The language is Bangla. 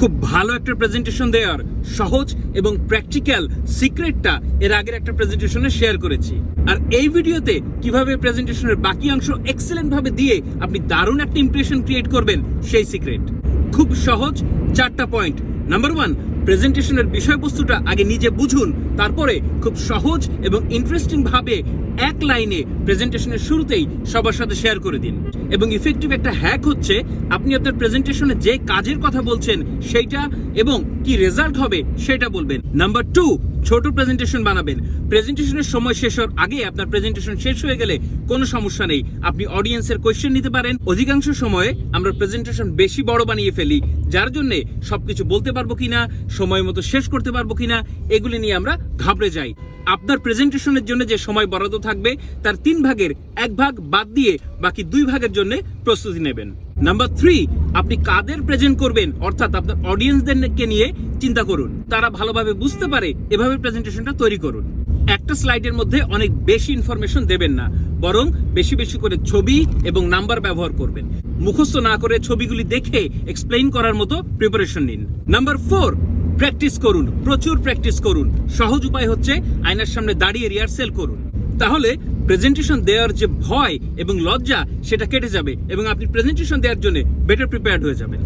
খুব ভালো একটা প্রেজেন্টেশন দেওয়ার সহজ এবং প্র্যাকটিক্যাল সিক্রেটটা এর আগের একটা প্রেজেন্টেশনে শেয়ার করেছি। আর এই ভিডিওতে কীভাবে প্রেজেন্টেশনের বাকি অংশ এক্সেলেন্ট ভাবে দিয়ে আপনি দারুণ একটা ইমপ্রেশন ক্রিয়েট করবেন সেই সিক্রেট খুব সহজ, চারটা পয়েন্ট নাম্বার ওয়ান প্রেজেন্টেশনের বিষয়বস্তুটা আগে নিজে বুঝুন, তারপরে খুব সহজ এবং ইন্টারেস্টিং ভাবে এক লাইনে প্রেজেন্টেশনের শুরুতেই সবার সাথে শেয়ার করে দিন। এবং ইফেক্টিভ একটা হ্যাক হচ্ছে, আপনি আপনার প্রেজেন্টেশনে যে কাজের কথা বলছেন সেইটা এবং কি রেজাল্ট হবে সেটা বলবেন। নাম্বার টু ছোট প্রেজেন্টেশন বানাবেন। প্রেজেন্টেশনের সময় শেষ হওয়ার আগে আপনার প্রেজেন্টেশন শেষ হয়ে গেলে কোনো সমস্যা নেই। আপনি অডিয়েন্সের কোয়েশ্চেন নিতে পারেন। অধিকাংশ সময়ে আমরা প্রেজেন্টেশন বেশি বড় বানিয়ে ফেলি যার জন্য সবকিছু বলতে পারব কিনা, সময় মতো শেষ করতে পারব কিনা, এগুলি নিয়ে আমরা ঘাবড়ে যাই। আপনার প্রেজেন্টেশনের জন্য যে সময় বরাদ্দ থাকবে, তার তিন ভাগের এক ভাগ বাদ দিয়ে বাকি দুই ভাগের জন্য প্রস্তুতি নেবেন। নাম্বার থ্রি, আপনি কাদের প্রেজেন্ট করবেন? অর্থাৎ আপনার অডিয়েন্সদেরকে নিয়ে চিন্তা করুন। তারা ভালোভাবে বুঝতে পারে, এভাবে প্রেজেন্টেশনটা তৈরি করুন। একটা স্লাইডের মধ্যে অনেক বেশি ইনফরমেশন দেবেন না, বরং বেশি বেশি করে ছবি এবং নাম্বার ব্যবহার করবেন। মুখস্থ না করে ছবিগুলি দেখে এক্সপ্লেইন করার মতো প্রিপারেশন নিন। নাম্বার ফোর প্র্যাকটিস করুন, প্রচুর প্র্যাকটিস করুন। সহজ উপায় হচ্ছে আয়নার সামনে দাঁড়িয়ে রিহার্সেল করুন। তাহলে প্রেজেন্টেশন দেওয়ার যে ভয় এবং লজ্জা, সেটা কেটে যাবে এবং আপনি প্রেজেন্টেশন দেওয়ার জন্য বেটার প্রিপেয়ার্ড হয়ে যাবেন।